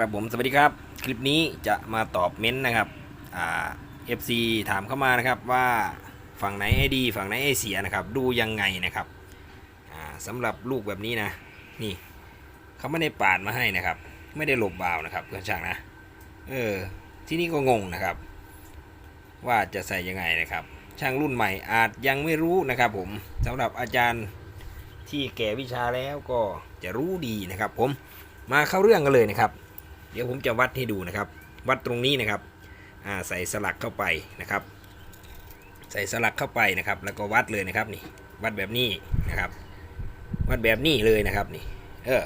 ครับผมสวัสดีครับ คลิปนี้จะมาตอบเม้นต์นะครับอ่า FC ถามเข้ามานะครับว่าฝั่งไหนไอดีฝั่งไหนไอเสียนะครับ ดูยังไงนะครับอ่าสำหรับลูกแบบนี้นะ นี่เขาไม่ได้ปาดมาให้นะครับ ไม่ได้หลบบาวนะครับเพื่อนช่างนะเออที่นี่ก็งงนะครับ ว่าจะใส่ยังไงนะครับ ช่างรุ่นใหม่อาจยังไม่รู้นะครับ ผมสำหรับอาจารย์ที่แก่วิชาแล้วก็จะรู้ดีนะครับ ผมมาเข้าเรื่องกันเลยนะครับ เดี๋ยวผมจะวัดให้ดูนะครับ วัดตรงนี้นะครับใส่สลักเข้าไปนะครับ ใส่สลักเข้าไปนะครับ แล้วก็วัดเลยนะครับนี่วัดแบบนี้นะครับ วัดแบบนี้เลยนะครับนี่เออ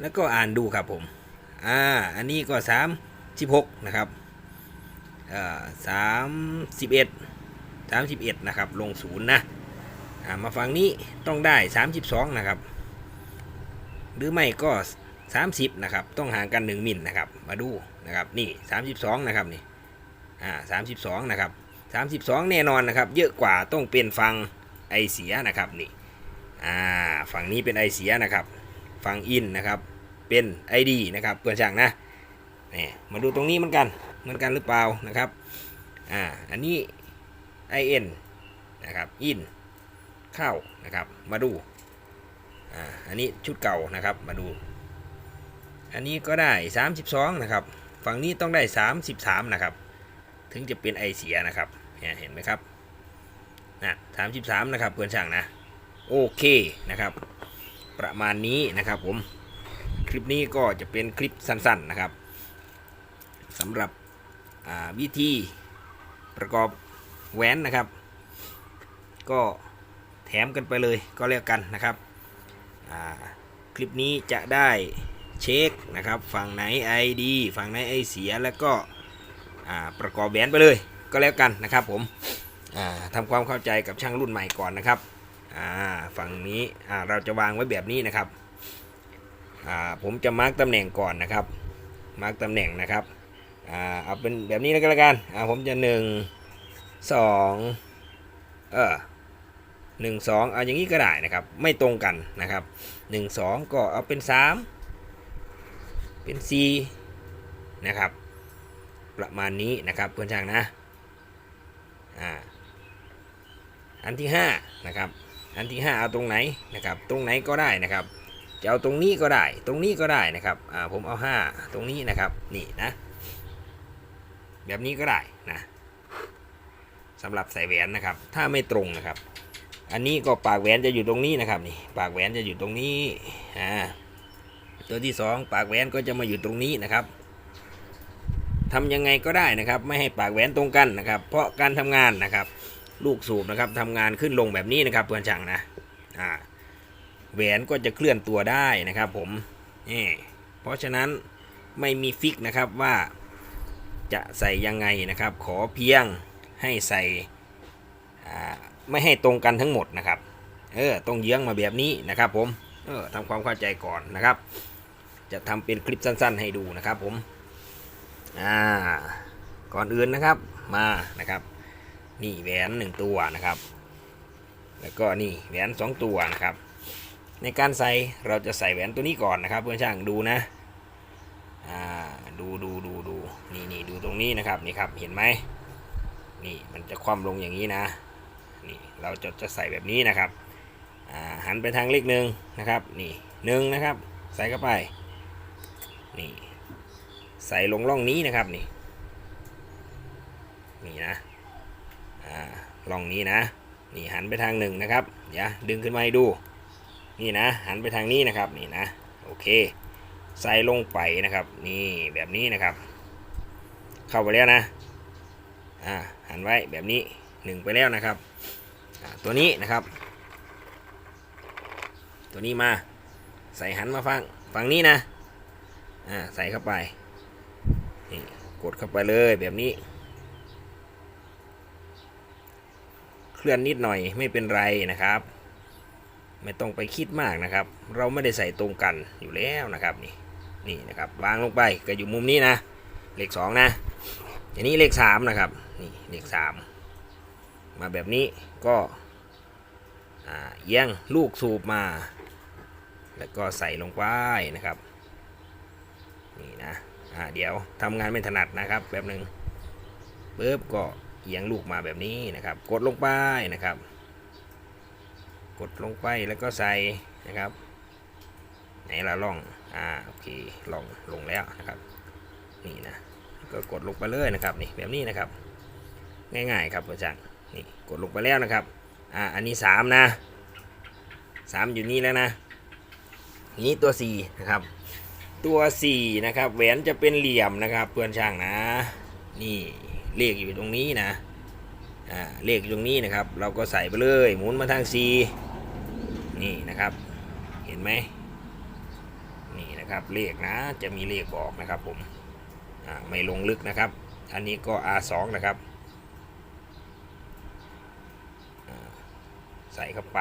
แล้วก็อ่านดูครับผมอ่าอันนี้ก็สามสิบหกนะครับเอ่าสามสิบเอ็ดสามสิบเอ็ดนะครับลงศูนย์นะอ่ามาฝั่งนี้ต้องได้สามสิบสองนะครับ หรือไม่ก็ 30นะครับต้องห่างกัน 1มิลนะครับมาดูนะครับนี่ 32นะครับนี่อ่า32นะครับ32 แน่นอนนะครับเยอะกว่าต้องเป็นฝั่งไอเสียนะครับนี่อ่าฝั่งนี้เป็นไอเสียนะครับฝั่งอินนะครับเป็นไอดีนะครับเพื่อนช่างนะนี่มาดูตรงนี้เหมือนกันเหมือนกันหรือเปล่านะครับอ่าอันนี้ไอเอ็นนะครับอินเข้านะครับมาดูอ่าอันนี้ชุดเก่านะครับมาดู อันนี้ก็ได้ 32 นะครับ ฝั่งนี้ต้องได้ 33 นะครับ ถึงจะเป็นไอเสียนะครับเนี่ยเห็นไหมครับนะ33 นะครับเพื่อนช่างนะ โอเคนะครับ ประมาณนี้นะครับผม คลิปนี้ก็จะเป็นคลิปสั้นๆนะครับสำหรับวิธีประกอบแหวนนะครับ ก็แถมกันไปเลยก็แล้วกันนะครับ คลิปนี้จะได้ เช็คนะครับฝั่งไหน ID ฝั่งไหนไอเสียแล้วก็ประกอบแบนไปเลยก็แล้วกันนะครับผมอ่าทำความเข้าใจกับช่างรุ่นใหม่ก่อนนะครับฝั่งนี้เราจะวางไว้แบบนี้นะครับผมจะมาร์กตำแหน่งก่อนนะครับมาร์กตำแหน่งนะครับอเอาเป็นแบบนี้แล้วกันละกันผมจะหนึ่งสองเออหนึ่งสองเอาอย่างนี้ก็ได้นะครับ ไม่ตรงกันนะครับหนึ่งสองก็เอาเป็นสาม เป็น C นะครับ ประมาณนี้นะครับเพื่อนช่างนะอ่าอันที่5นะครับอันที่ 5 เอาตรงไหนนะครับ ตรงไหนก็ได้นะครับ จะเอาตรงนี้ก็ได้ ตรงนี้ก็ได้นะครับอ่าผมเอา 5 ตรงนี้นะครับนี่นะ แบบนี้ก็ได้นะสำหรับใส่แหวนนะครับ ถ้าไม่ตรงนะครับ อันนี้ก็ปากแหวนจะอยู่ตรงนี้นะครับนี่ปากแหวนจะอยู่ตรงนี้อ่า ตัวที่ 2 ปากแหวนก็จะมาอยู่ตรงนี้นะครับทำยังไงก็ได้นะครับ ไม่ให้ปากแหวนตรงกันนะครับ เพราะการทำงานนะครับ ลูกสูบนะครับทำงานขึ้นลงแบบนี้นะครับเพื่อนช่างนะอ่าแหวนก็จะเคลื่อนตัวได้นะครับ ผมนี่เพราะฉะนั้นไม่มีฟิกนะครับว่าจะใส่ยังไงนะครับ ขอเพียงให้ใส่ไม่ให้ตรงกันทั้งหมดนะครับ เออ ต้องเยื้องมาแบบนี้นะครับผม เออทำความเข้าใจก่อนนะครับ จะทำเป็นคลิปสั้น ๆ ให้ดูนะครับผมอ่าก่อนอื่นนะครับมานะครับ นี่แหวนหนึ่งตัวนะครับ แล้วก็นี่แหวนสองตัวนะครับ ในการใส่เราจะใส่แหวนตัวนี้ก่อนนะครับ เพื่อนช่างดูนะอ่าดูดูดูดูนี่นี่ดูตรงนี้นะครับนี่ครับเห็นไหมนี่มันจะคว่ำลงอย่างนี้นะนี่เราจะจะใส่แบบนี้นะครับอ่าหันไปทางเลขหนึ่งนะครับ นี่หนึ่งนะครับ ใส่เข้าไป นี่ ใส่ลงร่องนี้นะครับนี่นี่นะอ่าร่องนี้นะ นี่หันไปทางหนึ่งนะครับ เดี๋ยวดึงขึ้นมาให้ดู นี่นะ หันไปทางนี้นะครับนี่นะโอเค ใส่ลงไปนะครับ นี่แบบนี้นะครับ เข้าไปแล้วนะอ่าหันไว้แบบนี้หนึ่งไปแล้วนะครับตัวนี้นะครับ ตัวนี้มาใส่หันมาฟังฝั่งนี้นะ อ่าใส่เข้าไปนี่กดเข้าไปเลยแบบนี้ เคลื่อนนิดหน่อยไม่เป็นไรนะครับ ไม่ต้องไปคิดมากนะครับ เราไม่ได้ใส่ตรงกันอยู่แล้วนะครับนี่นี่นะครับวางลงไปก็อยู่มุมนี้นะเลขสองนะอันนี้เลขสามนะครับนี่เลขสามมาแบบนี้ก็อ่าเอียงลูกสูบมา แล้วก็ใส่ลงไปนะครับ นี่นะอ่าเดี๋ยวทำงานไม่ถนัดนะครับแบบหนึ่งปุ๊บก็เอียงลูกมาแบบนี้นะครับ กดลงไปนะครับ กดลงไปแล้วก็ใส่นะครับไหนละล่องอ่าโอเคล่องลงแล้วนะครับนี่นะก็กดลงไปเลยนะครับนี่แบบนี้นะครับ ง่ายๆครับอาจารย์นี่กดลงไปแล้วนะครับอ่าอันนี้สามนะสามอยู่นี่แล้วนะนี้ตัวสี่นะครับ ตัวสี่นะครับแหวนจะเป็นเหลี่ยมนะครับเพื่อนช่างนะ นี่เลขอยู่ตรงนี้นะอ่าเลขอยู่ตรงนี้นะครับ เราก็ใส่ไปเลยหมุนมาทางสี่นี่นะครับ เห็นไหมนี่นะครับเลขนะจะมีเลขบอกนะครับผมอ่าไม่ลงลึกนะครับ อันนี้ก็ R2 นะครับใส่เข้าไป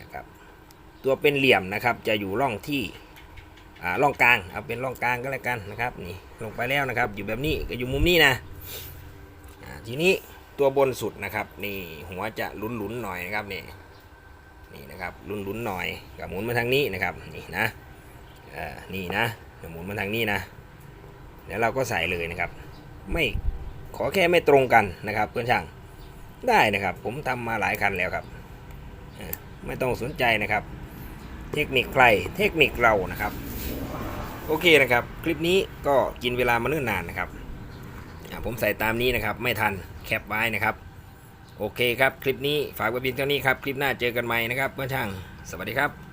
นะครับ ตัวเป็นเหลี่ยมนะครับจะอยู่ร่องที่ อ่าร่องกลางเอาเป็นร่องกลางก็แล้วกันนะครับนี่ลงไปแล้วนะครับ อยู่แบบนี้ก็อยู่มุมนี้นะอ่าทีนี้ตัวบนสุดนะครับนี่หัวจะหลุนๆหน่อยนะครับนี่นี่นะครับหลุนๆหน่อยกับหมุนมาทางนี้นะครับนี่นะอ่านี่นะหมุนมาทางนี้นะแล้วเราก็ใส่เลยนะครับ ไม่ขอแค่ไม่ตรงกันนะครับเพื่อนช่างได้นะครับ ผมทำมาหลายคันแล้วครับ ไม่ต้องสนใจนะครับ เทคนิคใครเทคนิคเรานะครับ โอเคนะครับ คลิปนี้ก็กินเวลามาเนิ่นนานนะครับผมใส่ตามนี้นะครับ ไม่ทันแคปไว้นะครับ โอเคครับ คลิปนี้ฝากไว้เพียงเท่านี้ครับ คลิปหน้าเจอกันใหม่นะครับเพื่อนช่าง สวัสดีครับ